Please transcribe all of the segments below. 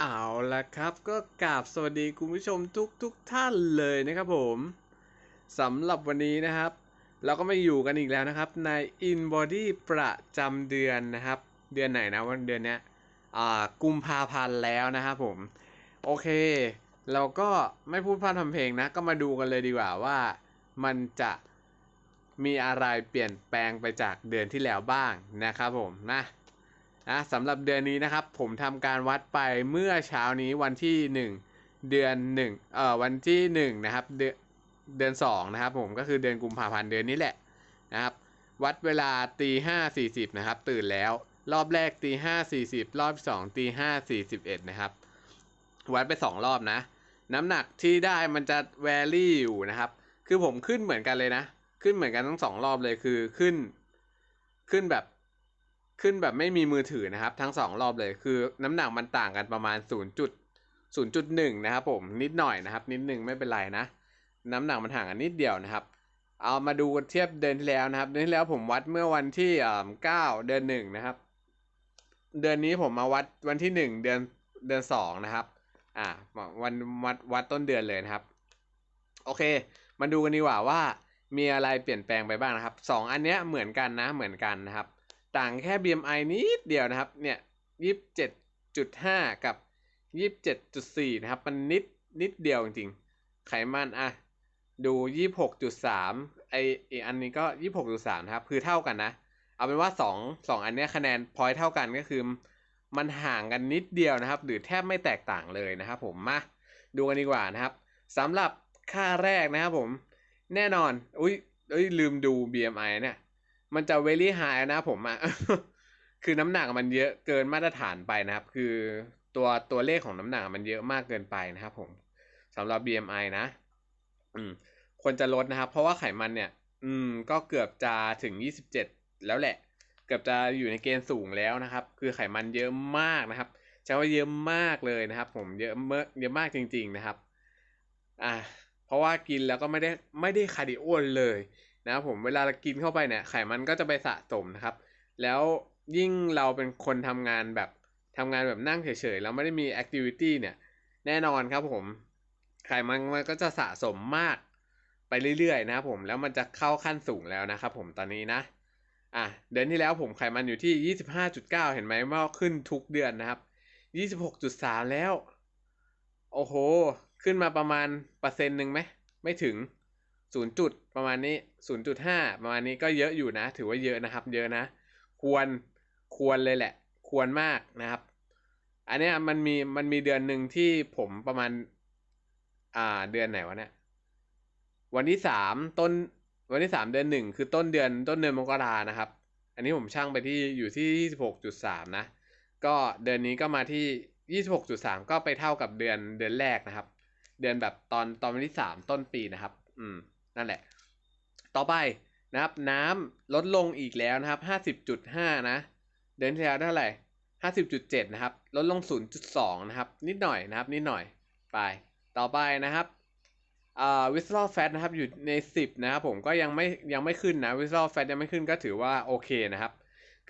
เอาละครับก็กราบสวัสดีคุณผู้ชมทุกทุกท่านเลยนะครับผมสำหรับวันนี้นะครับ เราก็มาอยู่กันอีกแล้วนะครับใน InBody ประจำเดือนนะครับ เดือนไหนนะวันเดือนเนี้ยอ่ากุมภาพันธ์แล้วนะครับผม โอเค เราก็ไม่พูดพร่ำทำเพลงนะ ก็มาดูกันเลยดีกว่าว่ามันจะมีอะไรเปลี่ยนแปลงไปจากเดือนที่แล้วบ้างนะครับผมนะ นะสำหรับเดือนนี้นะครับ ผมทำการวัดไปเมื่อเช้านี้วันที่ 1 เดือน1เอ่อวันที่1นะครับเดือนเดือน2นะครับผมก็คือเดือนกุมภาพันธ์เดือนนี้แหละนะครับ วัดเวลาตีห้าสี่สิบนะครับ ตื่นแล้ว รอบแรกตีห้าสี่สิบรอบสองตีห้าสี่สิบเอ็ดนะครับ วัดไปสองรอบนะ น้ำหนักที่ได้มันจะแวรี่อยู่นะครับ คือผมขึ้นเหมือนกันเลยนะ ขึ้นเหมือนกันทั้งสองรอบเลยคือขึ้น ขึ้นแบบ ขึ้นแบบไม่มีมือถือนะครับ ทั้งสองรอบเลยคือน้ำหนักมันต่างกันประมาณ 0 0.1 นะครับผมนิดหน่อยนะครับ นิดหนึ่งไม่เป็นไรนะ น้ำหนักมันห่างกันนิดเดียวนะครับ เอามาดูเทียบเดือนที่แล้วนะครับ เดือนที่แล้วผมวัดเมื่อวันที่เก้าเดือนหนึ่งนะครับ เดือนนี้ผมมาวัดวันที่หนึ่งเดือนเดือนสองนะครับ อ่าวันวัดวัดต้นเดือนเลยนะครับ โอเค มาดูกันดีกว่าว่ามีอะไรเปลี่ยนแปลงไปบ้างนะครับสองอันเนี้ยเหมือนกันนะเหมือนกันนะครับ ต่างแค่ BMI นิดเดียวนะครับเนี่ยยี่สิบเจ็ดจุดห้ากับยี่สิบเจ็ดจุดสี่นะครับ มันนิดนิดเดียวจริงๆ ไขมันอะดูยี่หกจุดสามไออีกอันนี้ก็ยี่หกจุดสามนะครับ คือเท่ากันนะ เอาเป็นว่าสองสองอันนี้คะแนนพอยเท่ากันก็คือมันห่างกันนิดเดียวนะครับ หรือแทบไม่แตกต่างเลยนะครับผมมาดูกันดีกว่านะครับสำหรับค่าแรกนะครับผม แน่นอน อุ้ยอุ้ยลืมดู BMI เนี่ย มันจะ very high นะผมอะคือน้ำหนักมันเยอะเกินมาตรฐานไปนะครับ คือตัวตัวเลขของน้ำหนักมันเยอะมากเกินไปนะครับผมสำหรับ BMI นะ อืมควรจะลดนะครับ เพราะว่าไขมันเนี่ย อืม ก็เกือบจะถึง27แล้วแหละ เกือบจะอยู่ในเกณฑ์สูงแล้วนะครับ คือไขมันเยอะมากนะครับใช้ว่าเยอะมากเลยนะครับ ผมเยอะเมื่อเยอะมากจริง ๆนะครับ อ่าเพราะว่ากินแล้วก็ไม่ได้ไม่ได้คาร์ดิโอเลย นะครับผมเวลาเรากินเข้าไปเนี่ยไขมันก็จะไปสะสมนะครับ แล้วยิ่งเราเป็นคนทำงานแบบทำงานแบบนั่งเฉยๆแล้วไม่ได้มีแอคทิวิตี้เนี่ยแน่นอนครับผมไขมันมันก็จะสะสมมากไปเรื่อยๆนะครับผมแล้วมันจะเข้าขั้นสูงแล้วนะครับผมตอนนี้นะอะเดือนที่แล้วผมไขมันอยู่ที่ 25.9 เห็นไหมว่าขึ้นทุกเดือนนะครับ 26.3 แล้ว โอ้โห ขึ้นมาประมาณเปอร์เซ็นต์หนึ่งไหมไม่ถึง 0จุดประมาณนี้0.5ประมาณนี้ก็เยอะอยู่นะ ถือว่าเยอะนะครับ เยอะนะ ควรควรเลยแหละ ควรมากนะครับ อันนี้มันมีมันมีเดือนหนึ่งที่ผมประมาณ อ่าเดือนไหนวะเนี่ยวันที่สามต้นวันที่สามเดือนหนึ่งคือต้นเดือนต้นเดือนมกรานะครับ อันนี้ผมช่างไปที่อยู่ที่ยี่สิบหกจุดสามนะ ก็เดือนนี้ก็มาที่ยี่สิบหกจุดสามก็ไปเท่ากับเดือนเดือนแรกนะครับ เดือนแบบตอนตอนวันที่สามต้นปีนะครับ อืม นั่นแหละ ต่อไปนะครับ น้ำลดลงอีกแล้วนะครับห้าสิบจุดห้านะ เดือนที่แล้วเท่าไหร่ห้าสิบจุดเจ็ดนะครับ ลดลงศูนย์จุดสองนะครับ นิดหน่อยนะครับ นิดหน่อย ไป ต่อไปนะครับอ่าวิส a l แฟตนะครับอยู่ในสิบนะครับผมก็ยังไม่ยังไม่ขึ้นนะวิส a l แฟตยังไม่ขึ้นก็ถือว่าโอเคนะครับ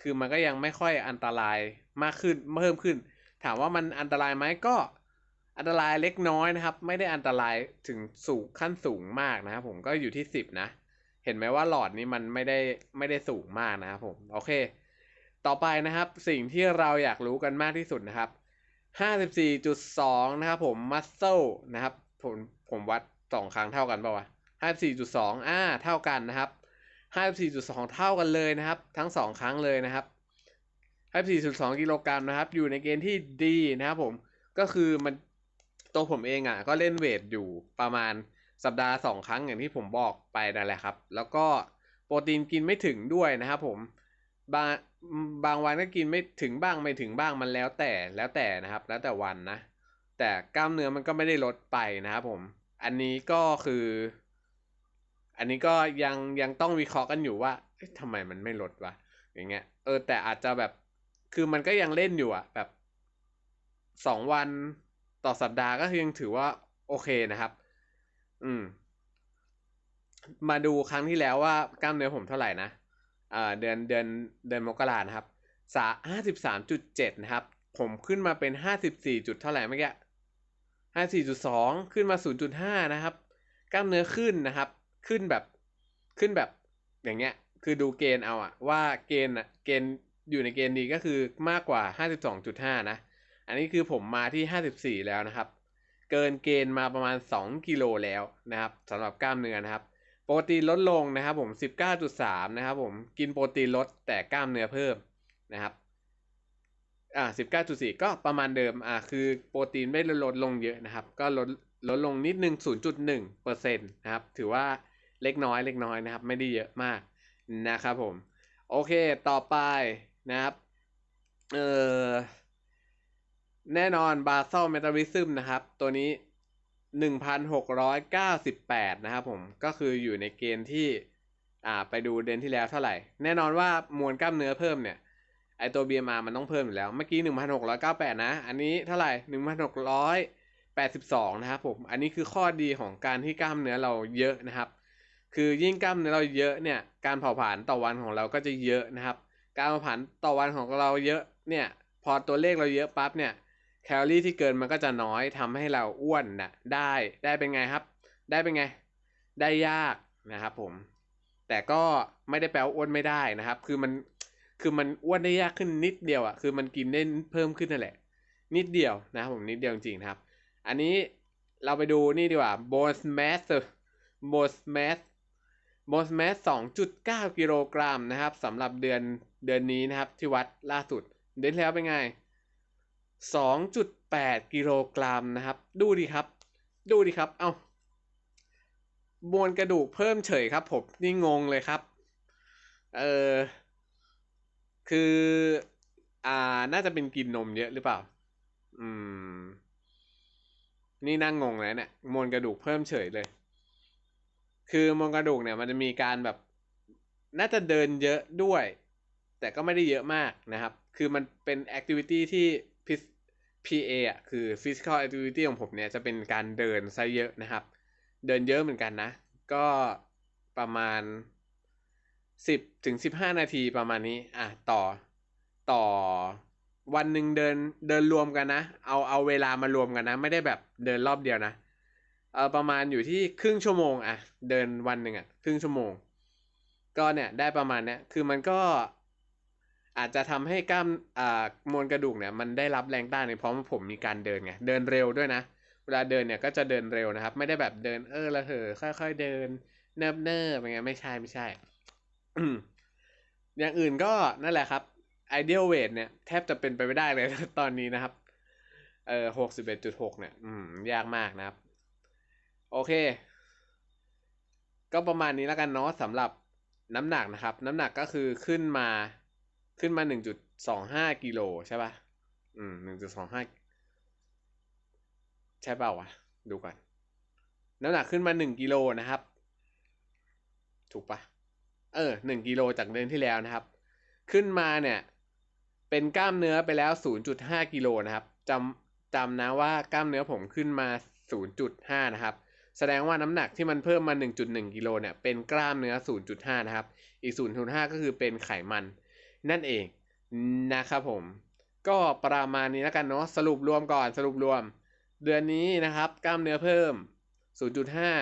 คือมันก็ยังไม่ค่อยอันตรายมากขึ้นเพิ่มขึ้น ถามว่ามันอันตรายไหมก็ อันตรายเล็กน้อยนะครับ ไม่ได้อันตรายถึงสูงขั้นสูงมากนะครับผมก็อยู่ที่สิบนะ เห็นไหมว่าหลอดนี้มันไม่ได้ไม่ได้สูงมากนะครับผมโอเค ต่อไปนะครับสิ่งที่เราอยากรู้กันมากที่สุดนะครับห้าสิบสี่จุดสองนะครับผมมัสเซลนะครับผมผมวัดสองครั้งเท่ากันป่าวะห้าสี่จุดสองอ่าเท่ากันนะครับห้าสี่จุดสองเท่ากันเลยนะครับ ทั้งสองครั้งเลยนะครับห้าสี่จุดสองกิโลกรัมนะครับ อยู่ในเกณฑ์ที่ดีนะครับผมก็คือมัน ตัวผมเองอะ ก็เล่นเวทอยู่ประมาณสัปดาห์สองครั้งอย่างที่ผมบอกไปนั่นแหละครับ แล้วก็โปรตีนกินไม่ถึงด้วยนะครับผมบางบางวันก็กินไม่ถึงบ้างไม่ถึงบ้างมันแล้วแต่แล้วแต่นะครับ แล้วแต่วันนะ แต่กล้ามเนื้อมันก็ไม่ได้ลดไปนะครับผม อันนี้ก็คือ อันนี้ก็ยังยังต้องวิเคราะห์กันอยู่ว่าทำไมมันไม่ลดวะอย่างเงี้ย เออแต่อาจจะแบบคือมันก็ยังเล่นอยู่อะแบบสองวัน ต่อสัปดาห์ก็ยังถือว่าโอเคนะครับ อืม มาดูครั้งที่แล้วว่ากล้ามเนื้อผมเท่าไหร่นะเดือนเดือนเดือนมกรานะครับสาห้าสิบสามจุดเจ็ดนะครับ ผมขึ้นมาเป็นห้าสิบสี่จุดเท่าไหร่เมื่อกี้ห้าสี่จุดสองขึ้นมาศูนย์จุดห้านะครับ กล้ามเนื้อขึ้นนะครับ ขึ้นแบบขึ้นแบบอย่างเงี้ย คือดูเกณฑ์เอาอะว่าเกณฑ์อะเกณฑ์อยู่ในเกณฑ์ดีก็คือมากกว่าห้าสิบสองจุดห้านะ อันนี้คือผมมาที่ห้าสิบสี่แล้วนะครับ เกินเกณฑ์มาประมาณสองกิโลแล้วนะครับสำหรับกล้ามเนื้อนะครับ โปรตีนลดลงนะครับผม 19.3 นะครับผมกินโปรตีนลดแต่กล้ามเนื้อเพิ่มนะครับอ่า19.4 ก็ประมาณเดิมอ่าคือโปรตีนไม่ได้ลดลงเยอะนะครับ ก็ลดลดลงนิดนึง 0.1เปอร์เซ็นต์นะครับ ถือว่าเล็กน้อยเล็กน้อยนะครับ ไม่ได้เยอะมากนะครับผม โอเค ต่อไปนะครับ เอ่อ แน่นอนบา s ซ l เมตาริซึมนะครับ ตัวนี้ 1,698 นะครับผม ก็คืออยู่ในเกณฑ์ที่อ่าไปดูเดือนที่แล้วเท่าไหร่ แน่นอนว่ามวลกล้ามเนื้อเพิ่มเนี่ย ไอตัว BMR มันต้องเพิ่มอยู่แล้ว เมื่อกี้ 1,698 นะ อันนี้เท่าไหร่ 1,682 นะครับผม อันนี้คือข้อดีของการที่กล้ามเนื้อเราเยอะนะครับ คือยิ่งกล้ามเนื้อเราเยอะเนี่ย การเผาผลาญต่อวันของเราก็จะเยอะนะครับ การเผาผลาญต่อวันของเราเยอะเนี่ย พอตัวเลขเราเยอะปั๊บเนี่ย แคลอรี่ที่เกินมันก็จะน้อยทำให้เราอ้วนนะได้ได้เป็นไงครับ ได้เป็นไง ได้ยากนะครับผม แต่ก็ไม่ได้แปลว่าอ้วนไม่ได้นะครับ คือมันคือมันอ้วนได้ยากขึ้นนิดเดียวอะ่ะคือมันกินได้เพิ่มขึ้นนั่นแหละ นิดเดียวนะครับผมนิดเดียวจริงๆนะครับ อันนี้เราไปดูนี่ดีกว่า bone mass bone mass bone mass 2.9 กิโลกรัมนะครับสำหรับเดือนเดือนนี้นะครับที่วัดล่าสุด เดือนแล้วเป็นไง 2.8 กิโลกรัมนะครับ ดูดิครับ ดูดิครับ เอา้ามวลกระดูกเพิ่มเฉยครับผมนี่งงเลยครับ เออคือ อ่า น่าจะเป็นกินนมเยอะหรือเปล่า อืม นี่นั่งงงแล้วเนี่ย มวลกระดูกเพิ่มเฉยเลย คือมวลกระดูกเนี่ย มันจะมีการแบบ น่าจะเดินเยอะด้วย แต่ก็ไม่ได้เยอะมากนะครับ คือมันเป็นแอคทิวิตี้ที่ PA อะคือ physical activity ของผมเนี่ยจะเป็นการเดินซะเยอะนะครับ เดินเยอะเหมือนกันนะ ก็ประมาณ 10ถึง15 นาทีประมาณนี้อะต่อต่อวันหนึ่งเดินเดินรวมกันนะ เอาเอาเวลามารวมกันนะ ไม่ได้แบบเดินรอบเดียวนะเออประมาณอยู่ที่ครึ่งชั่วโมงอะเดินวันหนึ่งอะครึ่งชั่วโมง ก็เนี่ยได้ประมาณเนี้ยคือมันก็ อาจจะทำให้กล้ามมวลกระดูกเนี่ยมันได้รับแรงต้านเนี่ยเพราะว่าผมมีการเดินไงเดินเร็วด้วยนะเวลาเดินเนี่ยก็จะเดินเร็วนะครับ ไม่ได้แบบเดินเออละเหอค่อยๆเดินเนิบเนิบไรเงี้ยไม่ใช่ไม่ใช่อย่างอื่นก็นั่นแหละครับ ideal weight เนี่ยแทบจะเป็นไปไม่ได้เลยตอนนี้นะครับเออหกสิบเอ็ดจุดหกเนี่ย อืม ยากมากนะครับ โอเค ก็ประมาณนี้แล้วกันเนาะสำหรับน้ำหนักนะครับ น้ำหนักก็คือขึ้นมา ขึ้นมาหนึ่งจุดสองห้ากิโลใช่ปะ่ะ อืมหนึ่งจุดสองห้าใช่เปล่าวะ ดูก่อน น้ำหนักขึ้นมาหนึ่งกิโลนะครับ ถูกปะเออหนึ่งกิโลจากเดือนที่แล้วนะครับ ขึ้นมาเนี่ย เป็นกล้ามเนื้อไปแล้วศูนย์จุดห้ากิโลนะครับจำจำนะว่ากล้ามเนื้อผมขึ้นมาศูนย์จุดห้านะครับแสดงว่าน้ำหนักที่มันเพิ่มมา 1.1 กิโลเนี่ย เป็นกล้ามเนื้อ 0.5 นะครับ อีก 0.5 ก็คือเป็นไขมัน นั่นเองนะครับผม ก็ประมาณนี้แล้วกันเนาะสรุปรวมก่อนสรุปรวม เดือนนี้นะครับ กล้ามเนื้อเพิ่ม 0.5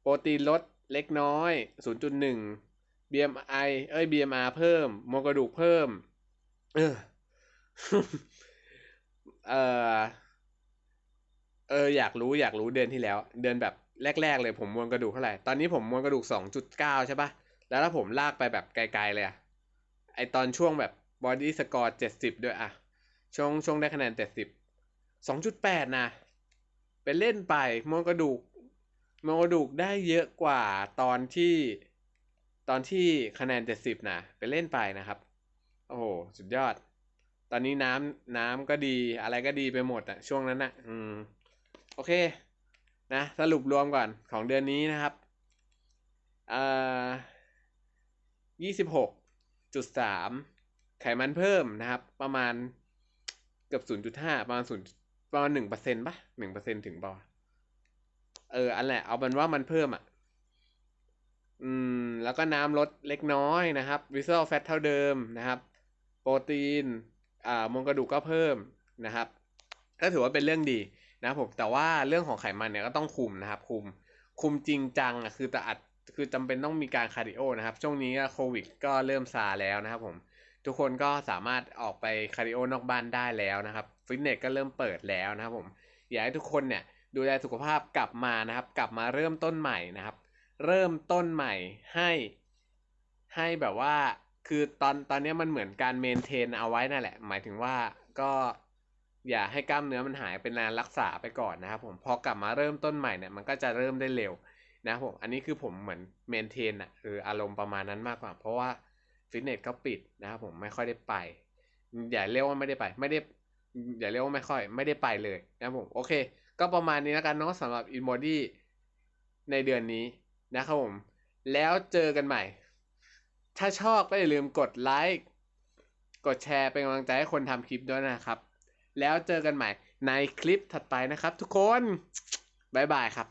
โปรตีนลดเล็กน้อย 0.1 BMI เอ้ย BMR เพิ่มมวลกระดูกเพิ่ม เออเออเอออยากรู้อยากรู้เดือนที่แล้ว เดือนแบบแรก ๆ เลยผมมวลกระดูกเท่าไหร่ ตอนนี้ผมมวลกระดูกสองจุดเก้าใช่ปะแล้วถ้าผมลากไปแบบไกล ๆ เลยอะ ไอตอนช่วงแบบบอดี้สกอร์เจ็ดสิบด้วยอะช่วงช่วงได้คะแนนเจ็ดสิบสองจุดแปดนะเป็นเล่นไปมวลกระดูกมวลกระดูกได้เยอะกว่าตอนที่ตอนที่คะแนนเจ็ดสิบนะเป็นเล่นไปนะครับ โอ้โหสุดยอด ตอนนี้น้ำน้ำก็ดีอะไรก็ดีไปหมดอะช่วงนั้นอะอืมโอเคนะสรุปรวมก่อนของเดือนนี้นะครับอ่ายี่สิบหก จุดสามไขมันเพิ่มนะครับ ประมาณเกือบศูนย์จุดห้าประมาณศูนย์ประมาณหนึ่งเปอร์เซ็นต์ปะหนึ่งเปอร์เซ็นถึงป่ะเออ อันแหละเอาเป็นว่ามันเพิ่มอะ อืม แล้วก็น้ำลดเล็กน้อยนะครับวิซ r a l fat เท่าเดิมนะครับ โปรตีน อ่ามวลกระดูกก็เพิ่มนะครับ ก็ถือว่าเป็นเรื่องดีนะครับผม แต่ว่าเรื่องของไขมันเนี่ยก็ต้องคุมนะครับ คุม คุมจริงจังอะคือแต่อัด คือจำเป็นต้องมีการคาร์ดิโอนะครับ ช่วงนี้โควิดก็เริ่มซาแล้วนะครับผม ทุกคนก็สามารถออกไปคาร์ดิโอนอกบ้านได้แล้วนะครับ ฟิตเนสก็เริ่มเปิดแล้วนะครับผม อยากให้ทุกคนเนี่ยดูแลสุขภาพกลับมานะครับ กลับมาเริ่มต้นใหม่นะครับ เริ่มต้นใหม่ให้ให้แบบว่าคือตอนตอนนี้มันเหมือนการเมนเทนเอาไว้นั่นแหละ หมายถึงว่าก็อย่าให้กล้ามเนื้อมันหายเป็นนานรักษาไปก่อนนะครับผมพอกลับมาเริ่มต้นใหม่เนี่ยมันก็จะเริ่มได้เร็ว นะผมอันนี้คือผมเหมือนเมนเทนอะคืออารมณ์ประมาณนั้นมากกว่า เพราะว่าฟิตเนสก็ปิดนะครับผมไม่ค่อยได้ไป อย่าเรียกว่าไม่ได้ไป ไม่ได้อย่าเรียกว่าไม่ค่อย ไม่ได้ไปเลยนะครับผมโอเค ก็ประมาณนี้แล้วกันเนาะสำหรับ In Body ในเดือนนี้นะครับผม แล้วเจอกันใหม่ ถ้าชอบก็อย่าลืมกดไลค์กดแชร์เป็นกำลังใจให้คนทำคลิปด้วยนะครับ แล้วเจอกันใหม่ในคลิปถัดไปนะครับทุกคน บ๊ายบายครับ